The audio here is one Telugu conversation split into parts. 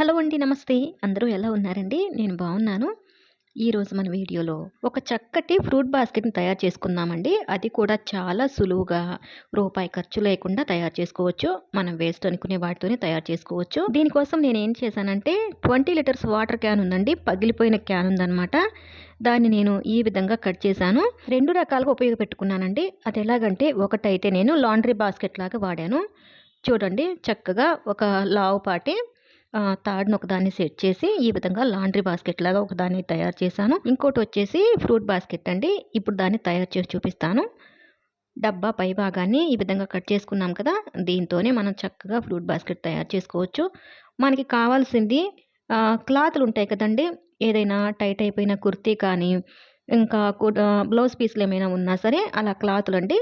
హలో అండి నమస్తే. అందరూ ఎలా ఉన్నారండి? నేను బాగున్నాను. ఈరోజు మన వీడియోలో ఒక చక్కటి ఫ్రూట్ బాస్కెట్ని తయారు చేసుకుందామండి. అది కూడా చాలా సులువుగా రూపాయి ఖర్చు లేకుండా తయారు చేసుకోవచ్చు. మనం వేస్ట్ అనుకునే వాటితోనే తయారు చేసుకోవచ్చు. దీనికోసం నేను ఏం చేశానంటే ట్వంటీ లీటర్స్ వాటర్ క్యాన్ ఉందండి. పగిలిపోయిన క్యాన్ ఉందన్నమాట. దాన్ని నేను ఈ విధంగా కట్ చేశాను. రెండు రకాలుగా ఉపయోగపెట్టుకున్నానండి. అది ఎలాగంటే ఒకటైతే నేను లాండ్రీ బాస్కెట్ లాగా వాడాను. చూడండి చక్కగా ఒక లావు పాటి తాడును ఒకదాన్ని సెట్ చేసి ఈ విధంగా లాండ్రీ బాస్కెట్ లాగా ఒకదాన్ని తయారు చేశాను. ఇంకోటి వచ్చేసి ఫ్రూట్ బాస్కెట్ అండి. ఇప్పుడు దాన్ని తయారు చేసి చూపిస్తాను. డబ్బా పై భాగాన్ని ఈ విధంగా కట్ చేసుకున్నాం కదా దీంతోనే మనం చక్కగా ఫ్రూట్ బాస్కెట్ తయారు చేసుకోవచ్చు. మనకి కావాల్సింది క్లాత్లు ఉంటాయి కదండి. ఏదైనా టైట్ అయిపోయిన కుర్తీ కానీ ఇంకా బ్లౌజ్ పీస్లు ఏమైనా ఉన్నా సరే అలా క్లాతులు అండి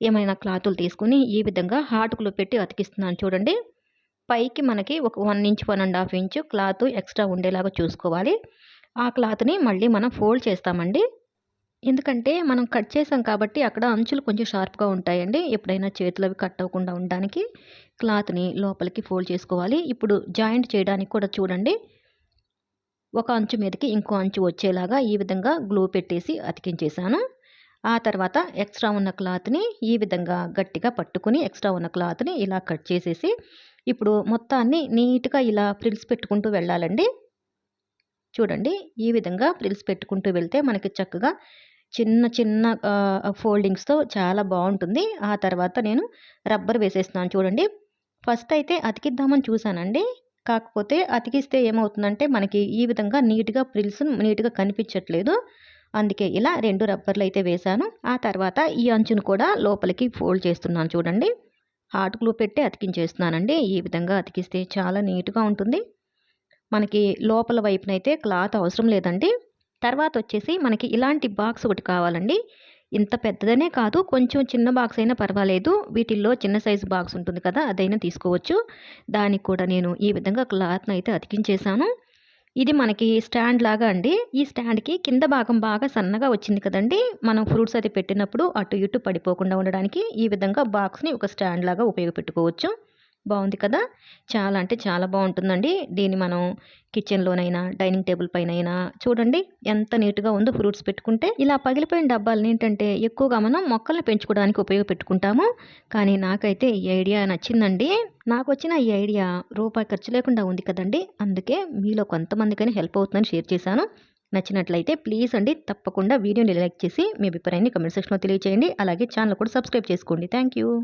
ఏమైనా క్లాతులు తీసుకుని ఈ విధంగా హాటుకులు పెట్టి అతికిస్తున్నాను చూడండి. పైకి మనకి ఒక one inch one and half inch cloth extra ఉండేలాగా చూసుకోవాలి. ఆ క్లాత్ని మళ్ళీ మనం ఫోల్డ్ చేస్తామండి. ఎందుకంటే మనం కట్ చేసాం కాబట్టి అక్కడ అంచులు కొంచెం షార్ప్గా ఉంటాయండి. ఎప్పుడైనా చేతులు అవి కట్ అవ్వకుండా ఉండడానికి క్లాత్ని లోపలికి ఫోల్డ్ చేసుకోవాలి. ఇప్పుడు జాయింట్ చేయడానికి కూడా చూడండి. ఒక అంచు మీదకి ఇంకో అంచు వచ్చేలాగా ఈ విధంగా గ్లూ పెట్టేసి అతికించేసాను ఆ తర్వాత ఎక్స్ట్రా ఉన్న క్లాత్ని ఈ విధంగా గట్టిగా పట్టుకుని ఎక్స్ట్రా ఉన్న క్లాత్ని ఇలా కట్ చేసేసి ఇప్పుడు మొత్తాన్ని నీట్గా ఇలా ప్రిల్స్ పెట్టుకుంటూ వెళ్ళాలండి. చూడండి ఈ విధంగా ప్రిల్స్ పెట్టుకుంటూ వెళ్తే మనకి చక్కగా చిన్న చిన్న ఫోల్డింగ్స్తో చాలా బాగుంటుంది. ఆ తర్వాత నేను రబ్బర్ వేసేస్తున్నాను చూడండి. ఫస్ట్ అయితే అతికిద్దామని చూశానండి. కాకపోతే అతికిస్తే ఏమవుతుందంటే మనకి ఈ విధంగా నీట్గా ప్రిల్స్ నీట్గా కనిపించట్లేదు. అందుకే ఇలా రెండు రబ్బర్లు అయితే వేశాను. ఆ తర్వాత ఈ అంచును కూడా లోపలికి ఫోల్డ్ చేస్తున్నాను చూడండి. హాట్ గ్లూ పెట్టి అతికించేస్తున్నానండి. ఈ విధంగా అతికిస్తే చాలా నీట్గా ఉంటుంది. మనకి లోపల వైపునైతే క్లాత్ అవసరం లేదండి. తర్వాత వచ్చేసి మనకి ఇలాంటి బాక్స్ ఒకటి కావాలండి. ఇంత పెద్దదనే కాదు కొంచెం చిన్న బాక్స్ అయినా పర్వాలేదు. వీటిల్లో చిన్న సైజు బాక్స్ ఉంటుంది కదా అదైనా తీసుకోవచ్చు. దానికి కూడా నేను ఈ విధంగా క్లాత్ని అయితే అతికించేసాను ఇది మనకి స్టాండ్ లాగా అండి. ఈ స్టాండ్కి కింద భాగం బాగా సన్నగా వచ్చింది కదండి. మనం ఫ్రూట్స్ అయితే పెట్టినప్పుడు అటు ఇటు పడిపోకుండా ఉండడానికి ఈ విధంగా బాక్స్ని ఒక స్టాండ్ లాగా ఉపయోగపెట్టుకోవచ్చు. బాగుంది కదా! చాలా అంటే చాలా బాగుంటుందండి. దీన్ని మనం కిచెన్లోనైనా డైనింగ్ టేబుల్ పైన అయినా చూడండి ఎంత నీట్గా ఉందో ఫ్రూట్స్ పెట్టుకుంటే ఇలా పగిలిపోయిన డబ్బాలు ఏంటంటే ఎక్కువగా మనం మొక్కల్ని పెంచుకోవడానికి ఉపయోగపెట్టుకుంటాము. కానీ నాకైతే ఈ ఐడియా నచ్చిందండి. నాకు వచ్చిన ఈ ఐడియా రూపాయి ఖర్చు లేకుండా ఉంది కదండి. అందుకే మీలో కొంతమందికైనా హెల్ప్ అవుతుందని షేర్ చేశాను. నచ్చినట్లయితే ప్లీజ్ అండి తప్పకుండా వీడియోని లైక్ చేసి మీ అభిప్రాయాన్ని కమెంట్ సెక్షన్లో తెలియజేయండి అలాగే ఛానల్ కూడా సబ్స్క్రైబ్ చేసుకోండి. Thank you